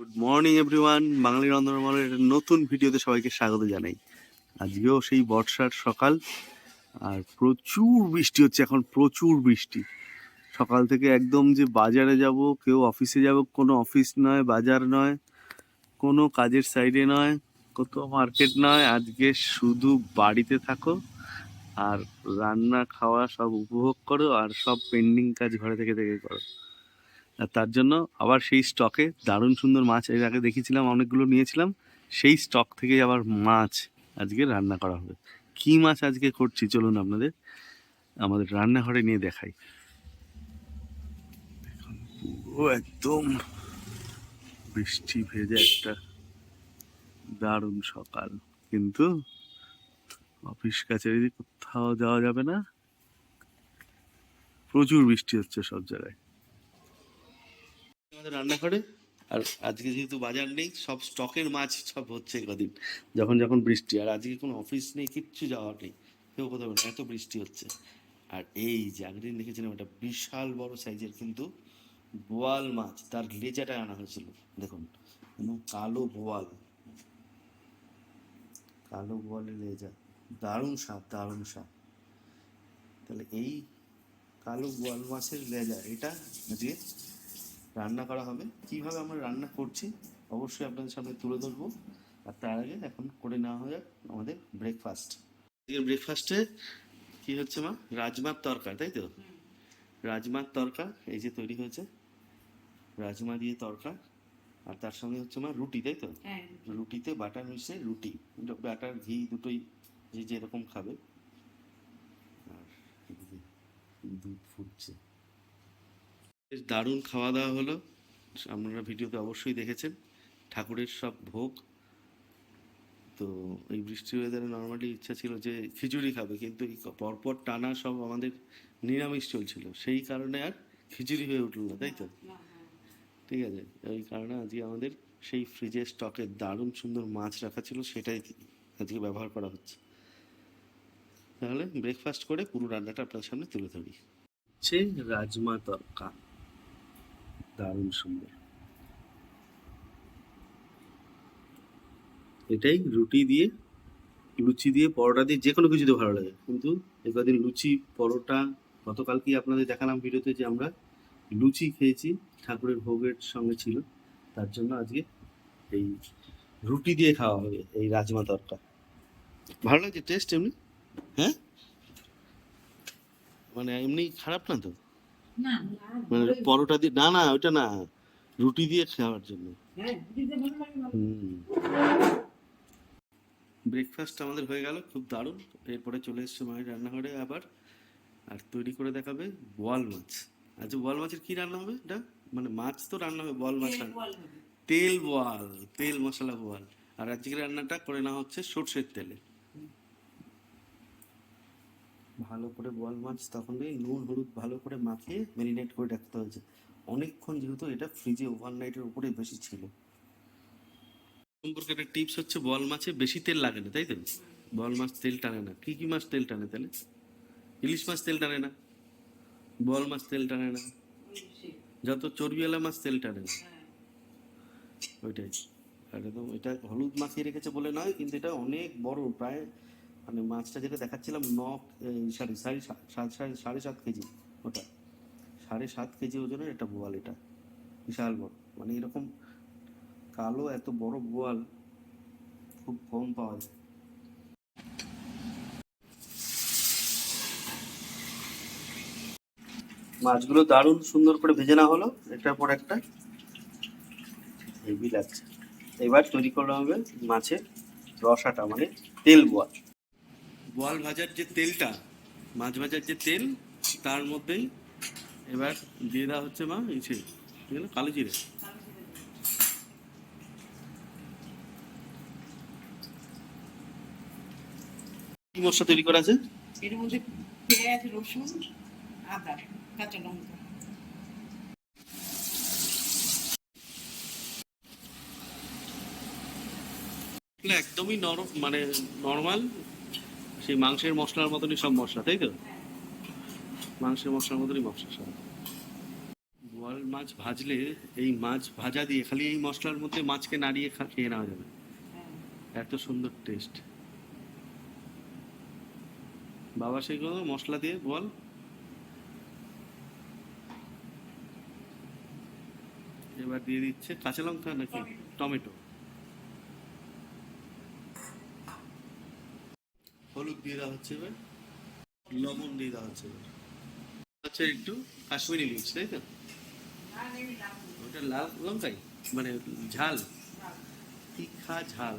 Good morning everyone Bangali রন্ধনমালের নতুন ভিডিওতে সবাইকে স্বাগত জানাই। আজকেও সেই বর্ষার সকাল, আর প্রচুর বৃষ্টি হচ্ছে এখন, প্রচুর বৃষ্টি। সকাল থেকে একদম যে বাজারে যাব, কেউ অফিসে যাব, কোনো অফিস নয়, বাজার নয়, কোনো কাজের সাইডে নয় কত মার্কেট নয়। আজকে শুধু বাড়িতে থাকো, আর রান্না, খাওয়া সব উপভোগ করো, আর সব পেন্ডিং কাজ ঘরে থেকে থেকে করো। তার জন্য আবার সেই স্টকে দারুণ সুন্দর মাছ, এর আগে দেখেছিলাম অনেকগুলো নিয়েছিলাম। সেই স্টক থেকে আবার মাছ আজকে রান্না করা হবে। কি মাছ আজকে করছি চলুন আপনাদের, আমাদের রান্নাঘরে নিয়ে দেখাই। পুরো একদম বৃষ্টি ভেজে একটা দারুণ সকাল। কিন্তু অফিস কাছারি কোথাও যাওয়া যাবে না? প্রচুর বৃষ্টি হচ্ছে সব জায়গায়। আমাদের রান্নাঘরে। আর আজকে যেহেতু বাজার নেই, সব স্টকের মাছ সব হচ্ছে কদিন যখন যখন বৃষ্টি, আর আজকে কোনো অফিস নেই, কিচ্ছু যাওয়ার নেই। কেউ কোথাও এত বৃষ্টি হচ্ছে। আর এই যে আগের দেখেছিলাম একটা বিশাল বড় সাইজের কিন্তু বোয়াল মাছ, তার লেজাটা আনা হয়েছিল। দেখুন কালো বোয়াল। কালো বোয়ালের লেজা দারুণ স্বাদ দারুণ স্বাদ। তাহলে এই কালো বোয়াল মাছের লেজা এটা আজকে রান্না করা হবে। কীভাবে আমরা রান্না করছি অবশ্যই আপনাদের সামনে তুলে ধরবো। আর তার আগে এখন করে নেওয়া হয়ে যাক আমাদের ব্রেকফাস্ট ব্রেকফাস্টে কি হচ্ছে মা? রাজমার তরকা তাই তো? রাজমার তরকা এই যে তৈরি হয়েছে। রাজমা দিয়ে তরকা। আর তার সঙ্গে হচ্ছে মা রুটি তাই তো? হ্যাঁ রুটিতে বাটার মিশে রুটি। বাটার ঘি দুটোই যে যেরকম খাবে। আর দুধ ফুটছে। বেশ দারুণ খাওয়া দাওয়া হলো। আপনারা ভিডিওতে অবশ্যই দেখেছেন। ঠাকুরের সব ভোগ। তো এই বৃষ্টি ওয়েদারে নর্মালি ইচ্ছা ছিল যে খিচুড়ি খাবে কিন্তু এই পরপর টানা সব আমাদের নিরামিষ চলছিল। সেই কারণে আর খিচুড়ি হয়ে উঠল না তাই তো। ঠিক আছে। ওই কারণে আজকে আমাদের সেই ফ্রিজের স্টকে দারুণ সুন্দর মাছ রাখা ছিল সেটাই আজকে ব্যবহার করা হচ্ছে। তাহলে ব্রেকফাস্ট করে পুরো রান্নাটা আপনার সামনে তুলে ধরি। হচ্ছে রাজমা তরকা। দারুণ সুন্দর। এটাই রুটি দিয়ে, লুচি দিয়ে, পরোটা দিয়ে যে কোনো কিছুতে ভালো লাগে। কিন্তু এই কদিন লুচি, পরোটা, গতকালকেই আপনাদের দেখালাম ভিডিওতে যে আমরা লুচি খেয়েছি, ঠাকুরের ভোগের সঙ্গে ছিল। তার জন্য আজকে এই রুটি দিয়ে খাওয়া হবে এই রাজমা তরকা ভালো লাগছে? টেস্ট এমনি? হ্যাঁ? মানে এমনি খারাপ না তো? মানে পরোটা দিয়ে না না ওইটা না রুটি দিয়ে খাওয়ার জন্য। হ্যাঁ, ব্রেকফাস্ট আমাদের হয়ে গেল খুব দারুণ। এরপরে চলে এসছে মায়ের রান্নাঘরে আবার। আর তৈরি করে দেখাবে বোয়াল মাছ। আচ্ছা বোয়াল মাছের কি রান্না হবে? এটা? মানে মাছ তো রান্না হবে বোয়াল মাছ তেল বল তেল বোয়াল তেল মশলা বোয়াল আর আজকে রান্নাটা করে নেওয়া হচ্ছে সর্ষের তেলে। ভালো করে বোয়াল মাছ, তখন এই নুন, হলুদ ভালো করে মাখিয়ে ম্যারিনেট করে রাখতে হয়েছে। অনেকক্ষণ যেহেতু এটা ফ্রিজে ওভারনাইটের উপরে বেশি ছিল। সম্পর্কে একটা টিপস হচ্ছে বল মাছে বেশি তেল লাগে না, তাই তো? বল মাছ তেল টানে না। কি কি মাছ তেল টানে তাহলে? ইলিশ মাছ তেল টানে না। বল মাছ তেল টানে না। যত চর্বিওয়ালা মাছ তেল টানে না। ওইটাই। একদম এটা হলুদ মাখিয়ে রেখেছে বলে নয়, কিন্তু এটা অনেক বড়, প্রায় মানে মাছটা যেটা দেখাচ্ছিলাম ন সাড়ে সাড়ে সাড়ে সাড়ে সাত কেজি ওটা। সাড়ে সাত কেজি ওজনের একটা বোয়াল এটা। বিশাল বড়। মানে এরকম কালো, এত বড় বোয়াল, খুব কম পাওয়া যায়। মাছগুলো দারুণ সুন্দর করে ভেজে না হলো। একটার পর একটা হেভি লাগছে। এবার তৈরি করা হবে মাছের রসাটা মানে তেল বোয়াল। বোয়াল ভাজার যে তেলটা মাছ ভাজার যে তেল তার মধ্যেই এবার দিয়ে দেওয়া হচ্ছে মা ইসে কি বলে? কালো জিরে কি মশলা তৈরি করা আছে এর মধ্যে পেঁয়াজ রসুন আদা কাঁচা লঙ্কা একদমই নরম মানে নর্মাল সেই মাংসের মশলার মতনই সব মশলা তাই তো? মাংসের মশলার মতনই মশলা সব। বোয়াল মাছ ভাজলে এই মাছ ভাজা দিয়ে খালি এই মশলার মধ্যে মাছকে নাড়িয়ে খেয়ে নেওয়া যাবে। এত সুন্দর টেস্ট বাবা সেগুলো মশলা দিয়ে বল এবার দিয়ে দিচ্ছে কাঁচা লঙ্কা নাকি? টমেটো হলুদ দিয়ে দেওয়া হচ্ছে এবার। লবণ দিয়ে দেওয়া হচ্ছে এবার। হচ্ছে একটু কাশ্মীরি মির্চ তাই তো। ওটা লাল লঙ্কাই মানে ঝাল। তীখা ঝাল?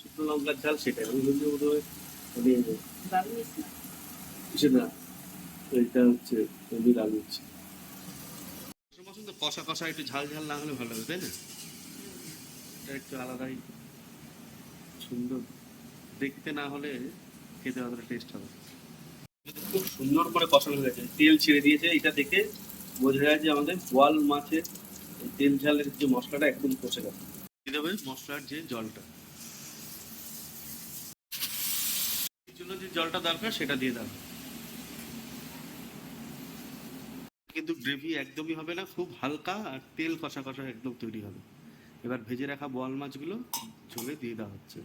শুকনো লঙ্কার ঝাল সেটা ওই জন্য বোধ হয় লাভ মিস না। সেটা এটা হচ্ছে এমনি লাল হচ্ছে পছন্দ কষা কষা একটু ঝাল ঝাল না হলে ভালো হবে তাই না? এটা একটু আলাদাই সুন্দর। দেখতে না হলে খেতে অতটা টেস্ট হবে খুব সুন্দর করে কষানো হয়ে গেছে। তেল ছেড়ে দিয়েছে। এটা দেখে বোঝা যায় যে আমাদের বোয়াল মাছের তেল ঝালের যে মশলাটা একদম কষে গেছে। দিয়ে দেবে মশলার যে জলটা। এর জন্য যে জলটা দরকার সেটা দিয়ে দাও কিন্তু গ্রেভি একদমই হবে না। খুব হালকা আর তেল কষা কষা একদম তৈরি হবে। এবার ভেজে রাখা বোয়াল মাছগুলো ঝোলে দিয়ে দেওয়া হচ্ছে।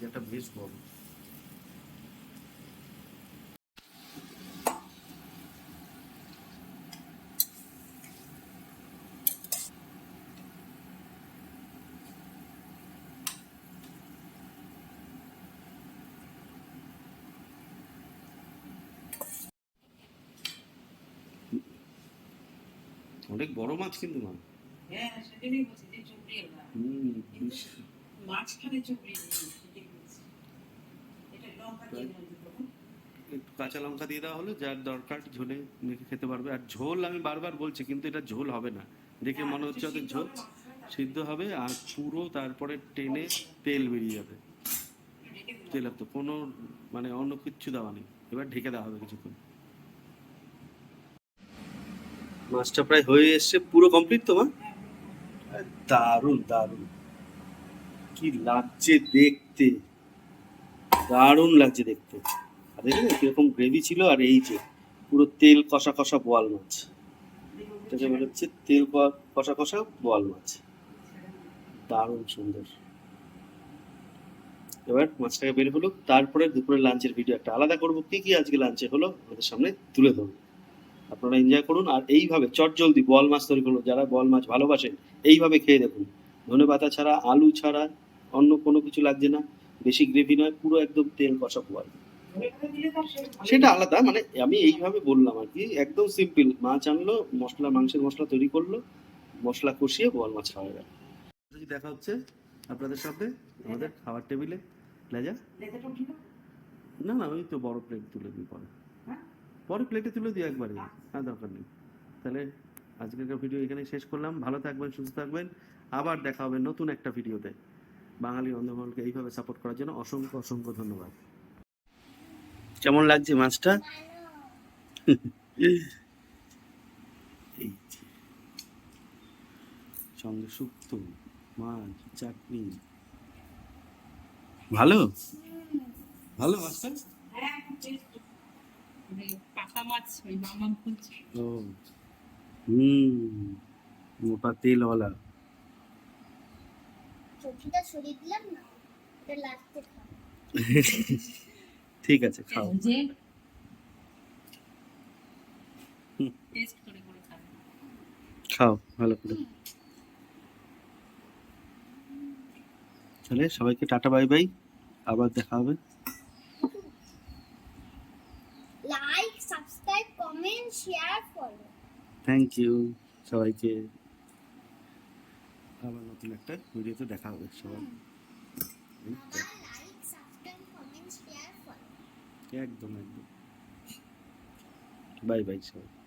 যেটা বেশ বড় অনেক বড় মাছ কিন্তু মা হ্যাঁ সেদিনই বলছি যে হুম এটা লঙ্কা দিয়ে? একটু কাঁচা লঙ্কা দিয়ে দেওয়া হলো যার দরকার ঝোলে মেখে খেতে পারবে। আর ঝোল আমি বারবার বলছি কিন্তু এটা ঝোল হবে না। দেখে মনে হচ্ছে ওদের ঝোল সিদ্ধ হবে আর পুরো তারপরে টেনে তেল বেরিয়ে যাবে। তেল তো কোনো মানে অন্য কিচ্ছু দেওয়া নেই। এবার ঢেকে দেওয়া হবে কিছুক্ষণ। মাছটা প্রায় হয়ে এসছে, পুরো কমপ্লিট তো, মা? দারুণ দারুণ। কি লাগছে দেখতে। দারুণ লাগছে দেখতে। আর দেখলে কীরকম গ্রেভি ছিল, আর এই যে, পুরো তেল কষা কষা বোয়াল মাছ। এটাকে বলা হচ্ছে তেল কষা কষা বোয়াল মাছ। দারুণ সুন্দর। এবার মাছটাকে বের হলো, তারপরে দুপুরে লাঞ্চের ভিডিও একটা আলাদা করব। কি কি আজকে লাঞ্চে হলো, আমাদের সামনে তুলে ধরবো। আপনারা এনজয় করুন আর এইভাবে চট জলদি বল মাছ তৈরি করুন। যারা বল মাছ ভালোবাসেন এইভাবে খেয়ে দেখুন। ধনে পাতা ছাড়া আলু ছাড়া অন্য কোনো কিছু লাগছে না। বেশি গ্রেভি নয় পুরো একদম তেল কষা পোয়াল ভালো সেটা আলাদা মানে আমি এইভাবে বললাম আর কি একদম সিম্পল মাছ আনলো মশলা মাংসের মশলা তৈরি করল মশলা কষিয়ে বল মাছ খাওয়া গেল। দেখা হচ্ছে আপনাদের সাথে আমাদের খাবার টেবিলে। লেজা? না? না না ওই তো বড় প্লেট তুলে দিই পরে। হ্যাঁ? পরে প্লেটে তুলে দিই একবারে। আর দরকার নেই। তাহলে আজকের ভিডিও এখানে শেষ করলাম। ভালো থাকবেন, সুস্থ থাকবেন। আবার দেখা হবে নতুন একটা ভিডিওতে বাঙালি অন্ধমহলকে এইভাবে সাপোর্ট করার জন্য অসংখ্য অসংখ্য ধন্যবাদ। কেমন লাগছে মাছটা। সঙ্গে শুক্তো মাছ চাটনি ভালো? ভালো মাছটা হ্যাঁ, খুব tasty। ওই পাকা মাছ ওই মামা খুঁজছে ও হুম মোটা তেলওয়ালা। চটিটা সরিয়ে দিলাম না এটা লাস্টে খাব। ঠিক আছে খাও। যে টেস্ট করে করে খাবে। খাও ভালো করে। তাহলে সবাইকে টাটা বাই বাই। আবার দেখা হবে। থ্যাংক ইউ সবাইকে আবার নতুন একটা ভিডিওতে দেখা হবে সবাই। একদম একদম। বাই বাই সবাই।